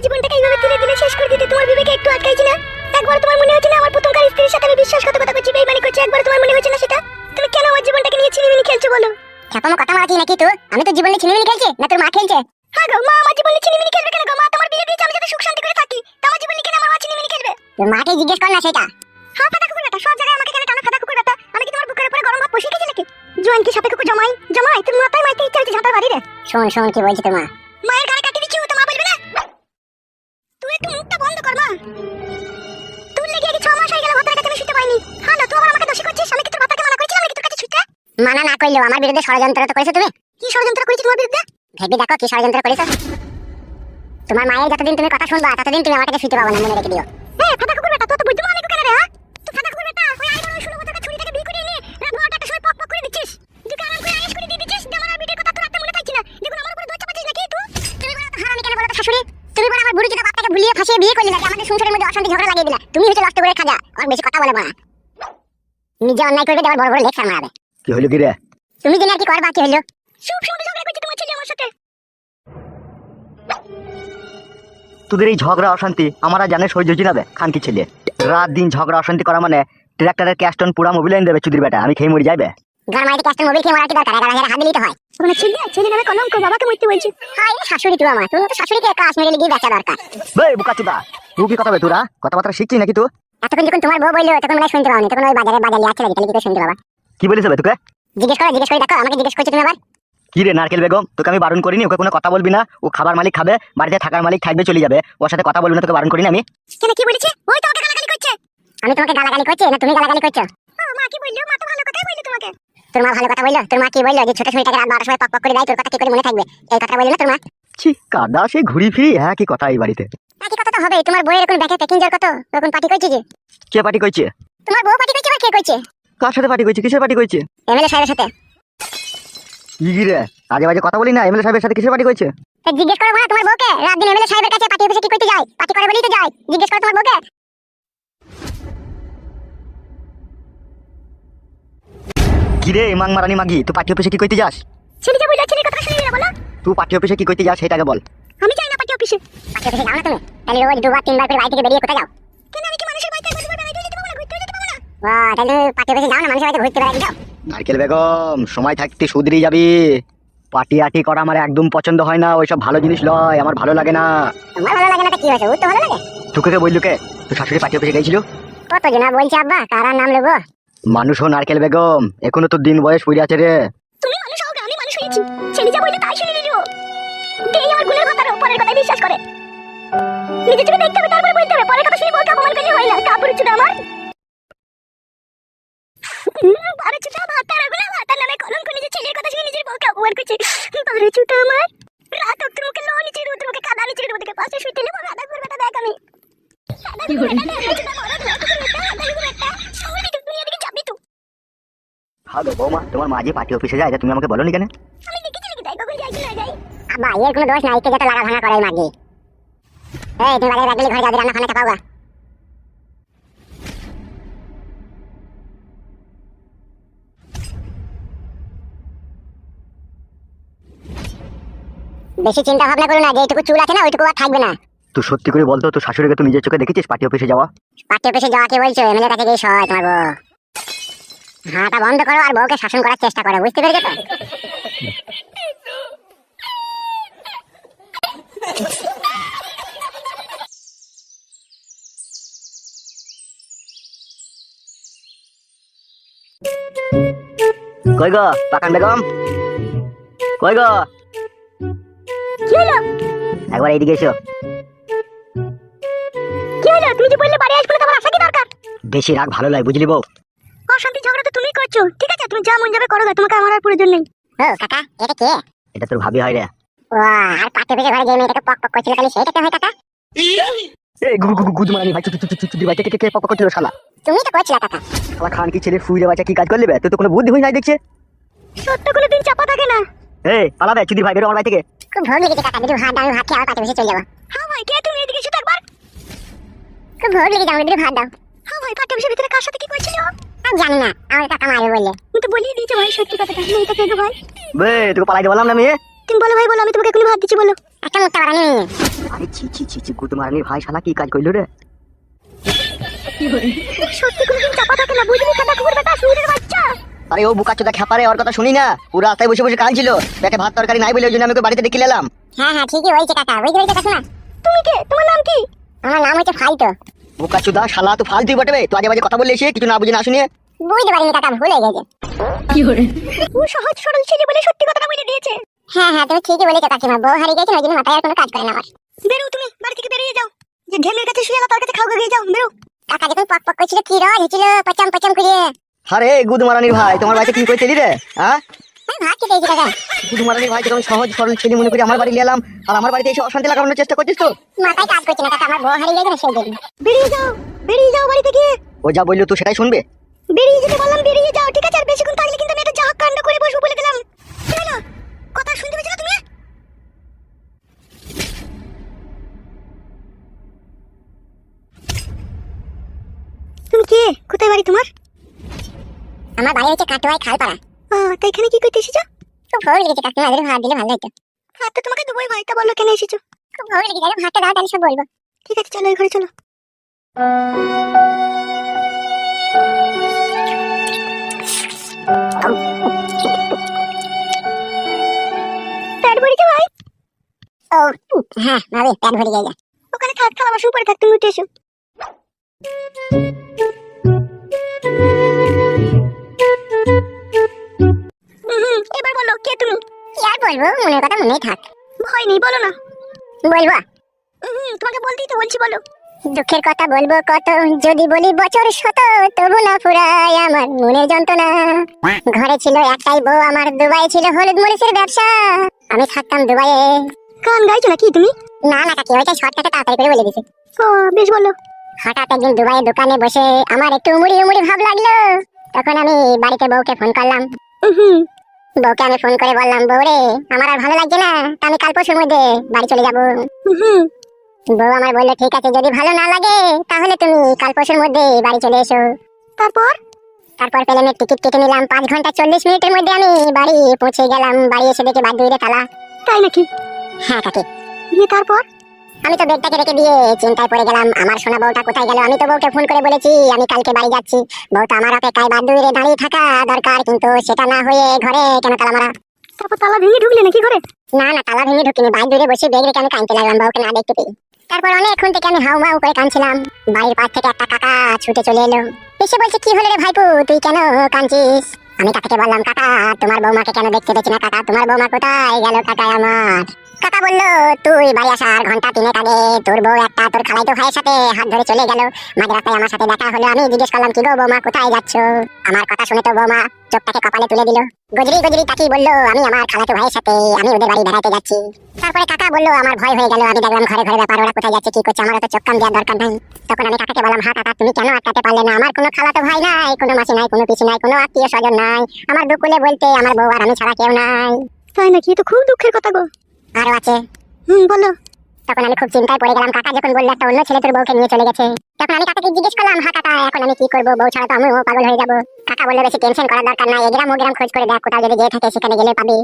আমার জীবনটাকে এইভাবে দিনে দিনে শেষ করে দিতে তোমার বিবেকে একটু আটকাইছি না? একবার তোমার মনে হচ্ছে না আমার প্রথমকার স্ত্রীর সাথে আমি বিশ্বাসঘাতকতা করছি বেইমানি করছি একবার তোমার মনে হচ্ছে না সেটা? তুমি কেন আমার জীবনটাকে নিয়ে ছিনিমিনি খেলছো বলো? ছাপামো কথা মারাচ্ছি নাকি তো আমি তো জীবনে ছিনিমিনি খেলছি না তোর মা খেলছে? হ্যাঁ গো মা আমার জীবনে ছিনিমিনি খেলবে কেন গো? মা তোমার বিয়ে দিয়েছে আমি যাতে সুখ শান্তি করে থাকি। তা আমার জীবনে কেন আমার মা ছিনিমিনি খেলবে? তোর মাকে জিজ্ঞেস কর না সেটা। হ্যাঁ ফাটা কুকুর বেটা সব জায়গায় আমাকে কেন টানা ফাটা কুকুর বেটা আমি কি তোমার বুকের উপরে গরম ভাত বসিয়ে গেছি নাকি? জোয়ান কি সাপে কুকুর জমাই? জমাই? তুমি মাথায় মাইতে ইচ্ছা হচ্ছে ঝাঁটার বাড়ি রে। শোন শোন কি বলছে তোর মা। মানা না করলেও আমার বিরুদ্ধে ষড়যন্ত্র তো করেছ তুমি? কি ষড়যন্ত্র করেছি তোমার বিরুদ্ধে? ভেবে দেখো কি ষড়যন্ত্র করেছ। তোমার মায়ের যতদিন তুমি কথা শুনবা, ততদিন তুমি আমাকে শুতে পাবো না, মনে রেখে দিও। এ ফাটা কুকুর বেটা তুই তো বুঝতে পারলি কেন রে হ্যাঁ? তুই ফাটা কুকুর বেটা, ওই আইবার ওই শুরু কথা ছুরিটাকে বিয়ে করে নিয়ে রাত বারোটার সময় পক পক করে দিচ্ছিস। তুই কি আরাম করে আয়েশ করে দিয়ে দিচ্ছিস? আমার বিটের কথা তোর একটা মনে থাকছি না। আমার উপরে দোষ চাপাচ্ছিস নাকি তুই? তুমি বলো তো, হারামি কেন বলো তো, শাশুড়ি? তুমি বলো, আমার বুড়ি জোটা বাপটাকে ভুলিয়ে ফাঁসিয়ে বিয়ে করলি নাকি আমাদের সংসারের মধ্যে অশান্তি ঝগড়া লাগিয়ে দিলা? তুমি হচ্ছে নষ্ট করে খাজা আর বেশি কথা বলে না নিজে অন্যায় করবে বড় বড় লেকচার মারাবে। কি হইল কি রে তুমি জেনে আর কি করবা? কি হলো? সব সময় ঝগড়া করছিস তোমার ছেলে আমার সাথে। তোদের এই ঝগড়া অশান্তি আমার আর জানে সহ্য হচ্ছে না বে খানকি ছেলে। রাত দিন ঝগড়া অশান্তি করা মানে ট্রাক্টরের ক্যাস্টন পুরা মোবিল এনে দেবে চুদির বেটা আমি খেয়ে মরে যাইবে ঘর মাইতে ক্যাস্টের মোবিল খেয়ে মারা কি দরকার? এগারো হাজার হাত দিলেই তো হয়। ওখানে ছেলে ছেলে নামে কলঙ্ক বাবাকে মরতে বলছি। হাই শাশুড়ি তুই আমার তুমি তো শাশুড়িকে কাশ্মীরে লিগিয়ে বেচা দরকার। বে বুকা চুদা তুই কি কথা বে তোরা? কথাবার্তা শিখছিস নাকি তুই? এতক্ষণ যখন তোমার বউ বলল তখন মনে শুনতে পাওনি তখন ওই বাজারে বাজারে আছে নাকি তাহলে কি করে শুনতে পাবা। কি বলিস বে তোকে? জিজ্ঞেস করো জিজ্ঞেস করে দেখো আমাকে জিজ্ঞেস করছ তুমি আবার? কি রে নারকেল বেগম তোকে আমি বারণ করিনি? ওকে কোনো কথা বলবি না? ও খাবার মালিক খাবে বাড়িতে থাকার মালিক থাকবে চলে যাবে। ওর সাথে কথা বলবি না তোকে বারণ করিনি আমি? কেন কি বলেছে? ওই তো আমাকে গালাগালি করছে। আমি তোমাকে গালাগালি করছি না তুমি গালাগালি করছ? ও, মা কি বলল? মা তো ভালো কথাই বলল তোমাকে। তোর মা ভালো কথা বলল? তোর মা কি বলল? যে ছোট ছোটটাকে রাত বারোটার সময় পক পক করে দেয় তোর কথা কি করে মনে থাকবে? এই কথা বলল না তোর মা? ছি কাদা সে ঘুরি ফিরি হ্যাঁ কি কথা এই বাড়িতে? একই কথা তো হবে তোমার বইয়ের এখন ব্যাকে প্যাকিং কত? এখন পার্টি করছে যে? কে পার্টি করছে? তোমার বউ পার্টি করছে বা কে করছে? কার সাথে পার্টি করছে? কিসের পার্টি করছে? এমএলএ সাহেবের সাথে। কি রে? আজে বাজে কথা বলি না? এমএলএ সাহেবের সাথে কিসের পার্টি করছে? তা জিজ্ঞেস করো না তোমার বউকে। রাত দিন এমএলএ সাহেবের কাছে পার্টি অফিসে কি করতে যায়? পার্টি করে বলেই তো যায়। জিজ্ঞেস করো তোমার বউকে। কি রে মাং মারানি মাগি? তুই পার্টি অফিসে কি করতে যাস? ছেলে যা বলল ছেলের কথা শুনে না বলো। তুই পার্টি অফিসে কি করতে যাস সেটাকে বল। আমি যাই না পার্টি অফিসে পার্টি অফিসে যাও না তুমি। তাহলে রোজ দুবার তিনবার করে বাড়ি থেকে বেরিয়ে কোথায় যাও? কেন আমি কি মানুষের বাড়িতে দুবার পারব না ঘুরতে যেতে পারব না বাহ তাহলে তুমি পার্টি অফিসে যাও না মানুষের বাড়িতে ঘুরতে বেড়াতে যাও। নারকেল বেগম সময় থাকতে সুদরি যাবি। পার্টি আটি করা আমার একদম পছন্দ হয় না ওইসব ভালো জিনিস লয় আমার ভালো লাগে না। তোমার ভালো লাগে না তো কি হয়েছে? ও তো ভালো লাগে? তোকে কে বললু তুই শাশুড়ি পার্টি অফিসে গেছিল? কত জনা বলছে আব্বা কারার নাম নেব মানুষ হো নারকেল বেগম এখনও তোর দিন বয়স পড়ে আছে রে। তুমি মানুষ হোক আমি মানুষ হয়েছি। ছেলে যা বলল তাই শুনে নিল। এই আমার গুণের কথা পরের কথায় বিশ্বাস করে। নিজে চোখে দেখতে হবে তারপরে বলতে হবে। পরের কথা শুনে বউকে অপমান করলে হয় না। কাপড় আমার বারো চুটা ভাতার ওগুলো ভাতার নামে কলঙ্ক নিজের ছেলের কথা নিজের করছে বারো চুটা আমার রাত অব্দি মুখে লো নিচে রোদ মুখে কাদা নিচে রোদ মুখে পাশে শুইতে নেব রাধা করবে তা দেখ আমি। হ্যালো বৌমা তোমার মা যে পার্টি অফিসে যায় তা তুমি আমাকে বলো নি কেন আমি দেখেছি নাকি তাই কখন যাই কি না যাই এর কোনো দোষ নাই একে যত লাগা ভাঙা করে এই মাগি এই তুমি বাজারে ব্যাগলি ঘরে যাবে রান্না খানা খাওয়া বেশি চিন্তা ভাবনা করো না যেটুকু চুল আছে না ওইটুকু আর থাকবে না। তুই সত্যি করে বলতো তোর শাশুড়িকে তুই নিজের চোখে দেখেছিস? পার্টি অফিসে যাওয়া? পার্টি অফিসে যাওয়া কে বলছো? এমএলএ কাছে গিয়ে সয় তোমার বউ। হাঁটা বন্ধ করো আর বউকে শাসন করার চেষ্টা করো বুঝতে পেরেছ তো? কই গো পাকান বেগম? কই গো? কি হলো একবার এইদিকে এসো। কি হলো তুমি যে বললে বাড়ি আসবে তোমার আসা কি দরকার? বেশি রাগ ভালো লাগে বুঝলি বউ? অশান্তি ঝগড়া তো তুমি করছ। ঠিক আছে তুমি যা মন যাবে করো তোমাকে আমার আর প্রয়োজন নেই। ও কাকা এটা কে? এটা তোর ভাবি হয় রে। আর অফিসে ঘরে যে মেয়েটাকে পক পক করছিল কে হয় কাকা? এই গু গু গুদ মারানি ভাই চুদি ভাই কে কে পক করছিল শালা? তুমি তো করছিলে কাকা। শালা খান কি ছেলে ফুইরে বাচ্চা কি কাজ করলি বে? তুই তো কোনো বুদ্ধি হই নাই দেখছে। সত্য কোনো দিন চাপা থাকে না। এই পালা বে চুদি ভাই বেরো আমার বাড়ি থেকে। খুব ভোগ লেগেছে কাকা যদি ভাত দাও আমি ভাত খেয়ে আবার পার্টি অফিসে চলে যাব। হ্যাঁ ভাই কে তুমি এদিকে এসো তো একবার? খুব ভোগ লেগেছে আমাকে যদি ভাত দাও। হ্যাঁ ভাই পার্টি অফিসের ভিতরে কার সাথে কি করছিল? আমি জানি না আমার কাকা মারবে বললে। আমি তো বলিয়ে দিয়েছি ভাই সত্যি কথাটা মেয়েটা কে গো ভাই? বে তোকে পালাই বললাম না মেয়ে তুমি বলো ভাই বলো আমি তোমাকে এখনই ভাত দিচ্ছি বলো। একটা মুক্তা বাড়ানি আরে ছি ছি ছি ছি গুদ মারানির ভাই শালা কি কাজ করল রে? সত্যি কোনোদিন চাপা থাকে না বুঝলি? কাদা কুকুর বেটা শুয়োরের বাচ্চা। আরে ও বুকা চোদা খেপারে ওর কথা শুনি না। পুরো রাস্তায় বসে বসে কাঁদছিল। পেটে ভাত তরকারি নাই বলে ওই জন্য আমি ওকে বাড়িতে ডেকে এলাম হ্যাঁ হ্যাঁ ঠিকই হয়েছে কাকা। বুঝতে পেরেছ কাকিমা? তুমি কে? তোমার নাম কি? আমার নাম হচ্ছে ফালতো। বুকা চোদা শালা তো ফালতুই বটবে তো আজে বাজে কথা বললে এসে কিছু না বুঝে না শুনিয়ে। বুঝতে পারিনি কাকা ভুলে গেছে। ও সহজ সরল ছেলে বলে সত্যি কথাটা বলে দিয়েছে। হ্যাঁ হ্যাঁ তুমি ঠিকই বলেছ কাকিমা। বউ হারিয়ে গেছে ওই জন্য মাথায় আর কোনো কাজ করে না আমার। বেরো তুমি বাড়ি থেকে বেরিয়ে যাও। যে ঢেলের কাছে শুয়ে তার কাছে খাও গিয়ে যাও। বেরো। কাকা যখন পক পক করছিল কি রস হয়েছিল পচাম পচাম করে আরে গুদ মারানির ভাই তোমার বাড়িতে কি করে রে হ্যাঁ গুদ মারানির ভাই তুমি সহজ সরল ছেলে মনে করি আমার বাড়ি নিয়ে এলাম আর আমার বাড়িতে এসে অশান্তি লাগানোর চেষ্টা করছিস তো? মাথায় কাজ করছে না কাকা আমার বউ হারিয়ে গেছে সেই জন্য। বেরিয়ে যাও বেরিয়ে যাও বাড়ি থেকে ও যা বলল সেটাই শুনবে। বেরিয়ে যেতে বললাম বেরিয়ে যাও ঠিক আছে? আর বেশিক্ষণ থাকলে কিন্তু আমি একটা কাণ্ড করে বসবো বলে দিলাম কথা শুনতে পেয়েছ না তুমি? তুমি কে? কোথায় বাড়ি তোমার? আমার বাড়ি হচ্ছে কাটোয়ায় খালপাড়া। ও তো এখানে কি করতে এসেছ? খুব ভোর লেগেছে কাকিমা যদি ভাত দিলে ভালো হতো হাত তো তোমাকে দুবোই ভাইটা বলল কেন এসেছ? খুব ভোর লেগেছে আগে ভাতটা দাও তাহলে সব বলব। ঠিক আছে চলো ঘরে চলো। পেট ভরেছে ভাই। ও হ্যাঁ ভাবি পেট ভরে গেছে ওখানে থাক থালা বাসন পরে থাক তুমি উঠে এসো। কে তুমি? কি আর বলব? মনের কথা মনেই থাক। ভয় নেই বলো না। বলব? হুম, তোমাকে বলতেই তো বলছি বলো। দুঃখের কথা বলব কত যদি বলি বছর শত তবু না ফুরায় আমার মনের যন্ত্রণা। ঘরে ছিল একটাই বউ আমার দুবাই ছিল হলুদ মরিচের ব্যবসা। আমি থাকতাম দুবাইয়ে। গান গাইছো নাকি তুমি? না না কাকি ওইটা শর্টকাটে তাড়াতাড়ি করে বলে দিছি ও বেশ বলো। হঠাৎ একদিন দুবাইয়ের দোকানে বসে আমার একটু উমুড়ি উমুড়ি ভাব লাগল। তখন আমি বাড়িতে বউকে ফোন করলাম। হুম বউকে আমি ফোন করে বললাম বউ রে আমার আর ভালো লাগছে না তা আমি কাল পরশুর মধ্যে বাড়ি চলে যাব। বউ আমার বলল ঠিক আছে যদি ভালো না লাগে তাহলে তুমি কাল পরশুর মধ্যে বাড়ি চলে এসো। তারপর? তারপর প্লেনের টিকিট কেটে নিলাম পাঁচ ঘণ্টা চল্লিশ মিনিটের মধ্যে আমি বাড়ি পৌঁছে গেলাম বাড়ি এসে দেখে বাদ দুইরে তালা। তাই নাকি? হ্যাঁ কাকি। দিয়ে তারপর? আমি তো বেগটাকে রেখে দিয়ে চিন্তায় পড়ে গেলাম। আমার সোনা বউটা কোথায় গেল? আমি তো বউকে ফোন করে বলেছি আমি কালকে বাড়ি যাচ্ছি। বউটা আমার অপেক্ষায় বাদ দুইরে দাঁড়িয়ে থাকা দরকার কিন্তু সেটা না হয়ে ঘরে কেন তালা মারা? তারপর তালা ভেঙে ঢুকলে নাকি ঘরে? না না তালা ভেঙে ঢুকিনি। বাইর দূরে বসে বেগ রেখে আমি কাঁদতে লাগলাম বউকে না দেখতে পেয়ে। তারপর অনেকক্ষণ থেকে আমি হাউ মাউ করে কাঁদছিলাম। বাড়ির পাশ থেকে একটা কাকা ছুটে চলে এলো। এসে বলছে কি হলো রে ভাইপু? তুই কেন কাঁদছিস? আমি কাকাকে বললাম কাকা তোমার বৌমাকে কেন দেখতে পেয়েছি না কাকা? তোমার বৌমা কোথায় গেল? কাকা আমার। কাকা বলল, তুই বাড়ি আসার ঘণ্টা তিনেক আগে তোর বউ একটা তোর খালাইতো ভাইয়ের সাথে হাত ধরে চলে গেল। মাঝ রাস্তায় আমার সাথে দেখা হলো, আমি জিজ্ঞেস করলাম, কি গো বৌমা, কোথায় যাচ্ছ? আমার কথা শুনে তো বৌমা চোখটাকে কপালে তুলে দিল। গজরি গজরি তাকিয়ে বলল, আমি আমার খালাতো ভাইয়ের সাথে, আমি ওদের বাড়ি বেড়াতে যাচ্ছি। তারপরে কাকা বলল, আমার ভয় হয়ে গেল, আমি দেখলাম ঘরে ঘরে ব্যাপার, ওরা কোথায় যাচ্ছে, কি করছে, আমার তো চোখ কান দেওয়ার দরকার নাই। তখন আমি কাকাকে বললাম হ্যাঁ কাকা, তুমি কেন আটকাতে পারলে না? আমার কোনো খালাতো ভাই নাই, কোনো মাসি নাই, কোনো পিসি নাই, কোনো আত্মীয় স্বজন নাই। আমার দুকুলে বলতে আমার বউ আর আমি ছাড়া কেউ নাই। তাই নাকি? তো খুব দুঃখের কথা গো। আরও আছে। হুম বলো। তখন আমি খুব চিন্তায় পড়ে গেলাম কাকা যখন বলল একটা অন্য ছেলে তোর বউকে নিয়ে চলে গেছে। তখন আমি কাকাকে জিজ্ঞেস করলাম হ্যাঁ কাকা এখন আমি কি করব? বউ ছাড়া তো আমিও পাগল হয়ে যাব। কাকা বলল বেশি টেনশন করার দরকার নাই। এগ্রাম ওগ্রাম খোঁজ করে দেখ কোথাও যদি গিয়ে থাকে সেখানে গেলে পাবি।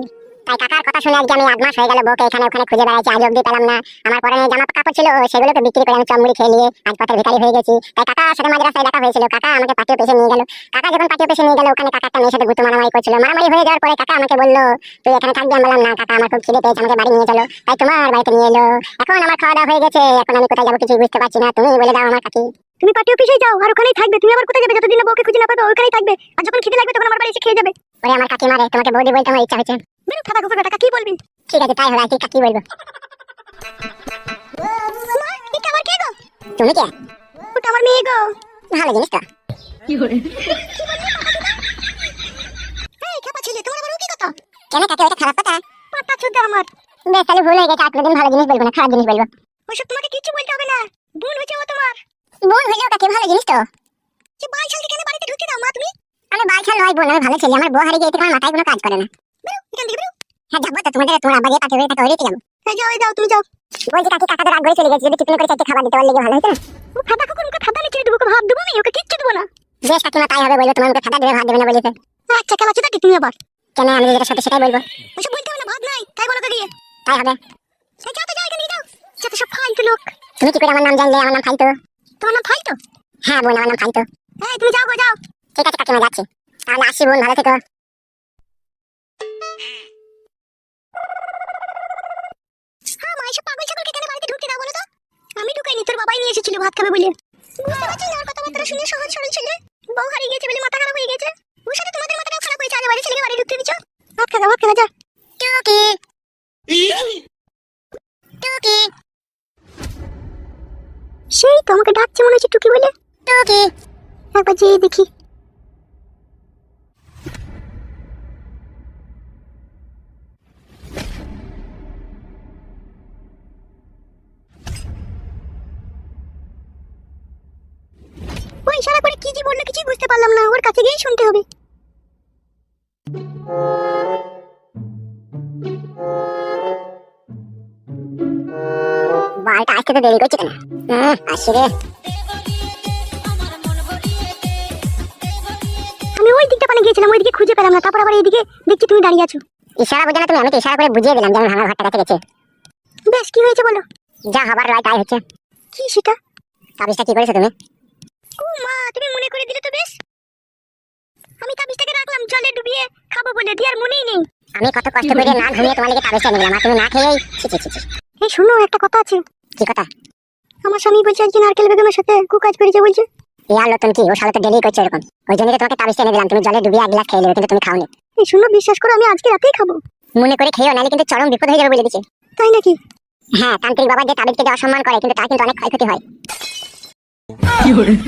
তাই কাকার কথা শুনে আজকে আমি এক মাস হয়ে গেল বউকে এখানে ওখানে খুঁজে বেড়াইছি আজ অব্দি পেলাম না। আমার পরে জামা কাপড় ছিল সেগুলো তো বিক্রি করে আমি চমড়ি খেয়ে নিয়ে আজ পথের ভিখারি হয়ে গেছি। তাই কাকার সাথে মাঝ রাস্তায় দেখা হয়েছিল। কাকা আমাকে পাঠিয়ে পেছে নিয়ে গেল। কাকা যখন পাঠিয়ে পেছে নিয়ে গেল ওখানে কাকা একটা মেয়ের সাথে গুতো মারামারি করছিল। মারামারি হয়ে যাওয়ার পরে কাকা আমাকে বলল তুই এখানে থাকবি? আমি বললাম না কাকা আমার খুব খিদে পেয়েছে আমাকে বাড়ি নিয়ে চলো। তাই তোমার বাড়িতে নিয়ে এলো। এখন আমার খাওয়া দাওয়া হয়ে গেছে। এখন আমি কোথায় যাব কিছুই বুঝতে পারছি না। তুমি বলে দাও আমার কাকি। তুমি পার্টি অফিসে যাও আর ওখানেই থাকবে। তুমি আবার কোথায় যাবে? যতদিন না বউকে খুঁজে না পাবে ওখানেই থাকবে। আর যখন খিদে লাগবে তখন আমার বাড়ি এসে খেয়ে যাবে। ওরে আমার কাকি মারে তোমাকে বৌদি বলতে আমার ইচ্ছা হচ্ছে বেরো খাতা কুকুর বেটা কি বলবি? ঠিক আছে তাই হবে আর কি কাকি বলব? মা, এটা আমার কে গো? তুমি কে? ওটা আমার মেয়ে গো। ভালো জিনিস তো। এই খেপা ছেলে তোমার আবার ও কি কথা? কেন কাকে ওটা খারাপ কথা? পাটা চুদে আমার। বেশ তাহলে ভুল হয়ে গেছে আর কোনোদিন ভালো জিনিস বলব না খারাপ জিনিস বলব। ওইসব তোমাকে কিচ্ছু বলতে হবে না। ভুল হয়েছে ও তোমার। বোন হইলেও কাকে ভালো জিনিস তো। যে বাল ছালকে কেন বাড়িতে ঢুকে দাও মা তুমি? আমি বালছাল নয় বোন আমি ভালো ছেলে। আমার বউ হারিয়ে গিয়ে তোমার মাথায় কোনো কাজ করে না। এখান থেকে হ্যাঁ যাব তো তোমাদের তোমার আব্বা যে পাঠিয়ে থাকে ওইটাই যাব হ্যাঁ যাও যাও তুমি যাও। বলছি কাকি কাকাদের রাগ করে চলে গেছে যদি টিফিন করে চারটে খাবার দিতে পারলে ভালো হতো না ও খাতা কুকুর মুখে খাতা লিখে দেবো ওকে দেবো আমি ওকে কিচ্ছু দেবো না। বেশ কাকিমা তাই হবে বলব তোমার মুখে খাতা দেবে ভাত দেবে না বলেছে। আচ্ছা খেলা চুদা তুমি আবার? কেন আমি যেটা সত্যি সেটাই বলব। বলতে হবে না ভাত নাই তাই বলো তো গিয়ে। তাই হবে। যাও তো যাও এখান থেকে যাও। যত সব ফাই লোক। তুমি কি করে আমার নাম জানলে আমার নাম ফালতু? তোমার নাম ফাইতো হ্যাঁ বোন আমার নাম ফালতু। এই তুমি যাও গো যাও। ঠিক আছে কাকিমা যাচ্ছি। তাহলে আসি বোন ভালো থেকো। হ্যাঁ মা এসব পাগল ছাগলকে কেন বাড়িতে ঢুকতে দাও বলো তো? আমি ঢুকাইনি তোর বাবাই নিয়ে এসেছিল ভাত খাবে বলে। বুঝতে পারছিস না ওর কথাবার্তা শুনে সহজ সরল ছেলে। বউ হারিয়ে গেছে বলে মাথা খারাপ হয়ে গেছে ওর সাথে তোমাদের মাথাটাও খারাপ হয়েছে আজ বাড়ি ছেলেকে বাড়ি ঢুকতে দিচ্ছ ভাত খাবে ভাত খাবে যা। টুকি। টুকি। সেই তো আমাকে ডাকছে মনে হচ্ছে টুকি বলে। টুকি। একবার যেয়ে দেখি। বুঝতে পারলাম না ওর কাছে গিয়েই শুনতে হবে। বালটা আসতে তো দেরি করছে কেন? হুম, আসি রে। আমি ওই দিকটা পানে গিয়েছিলাম ওইদিকে খুঁজে পেলাম না তারপর আবার এইদিকে দেখছি তুমি দাঁড়িয়ে আছো। ইশারা বোঝো না তুমি আমি তো ইশারা করে বুঝিয়ে দিলাম যে আমি ঘরটা কাছে গেছে। বেশ কি হয়েছে বলো? যা হবার রয় তাই হচ্ছে। কি সেটা? তাবিজটা কি করেছ তুমি? ও মা তুমি মনে করে দিলে তো বেশ। আমি তাবিজটাকে রাখলাম জলে ডুবিয়ে খাব বলে দিয়ে আর মনেই নেই। আমি কত কষ্ট করে না ঘুমিয়ে তোমার লিগে তাবিজটা নিলাম আর তুমি না খেয়েই ছি ছি ছি। এই শোনো একটা কথা আছে। কি কথা? আমার স্বামী বলছে আজকে নারকেল বেগমের সাথে কুকাজ করেছে বলছে। ইয়ার নতুন কি ও সালে তো ডেলি করছে এরকম ওই জন্য তোমাকে তাবিজটা এনে দিলাম তুমি জলে ডুবিয়ে এক গ্লাস খেয়ে নেবে কিন্তু তুমি খাওনি। এই শোনো বিশ্বাস করো আমি আজকে রাতেই খাব। মনে করে খেয়েও নাহলে কিন্তু চরম বিপদ হয়ে যাবে বলে দিচ্ছে তাই নাকি? হ্যাঁ তান্ত্রিক বাবা যে তাবিজকে যে অসম্মান করে কিন্তু তার কিন্তু অনেক ক্ষয়ক্ষতি হয়। 有人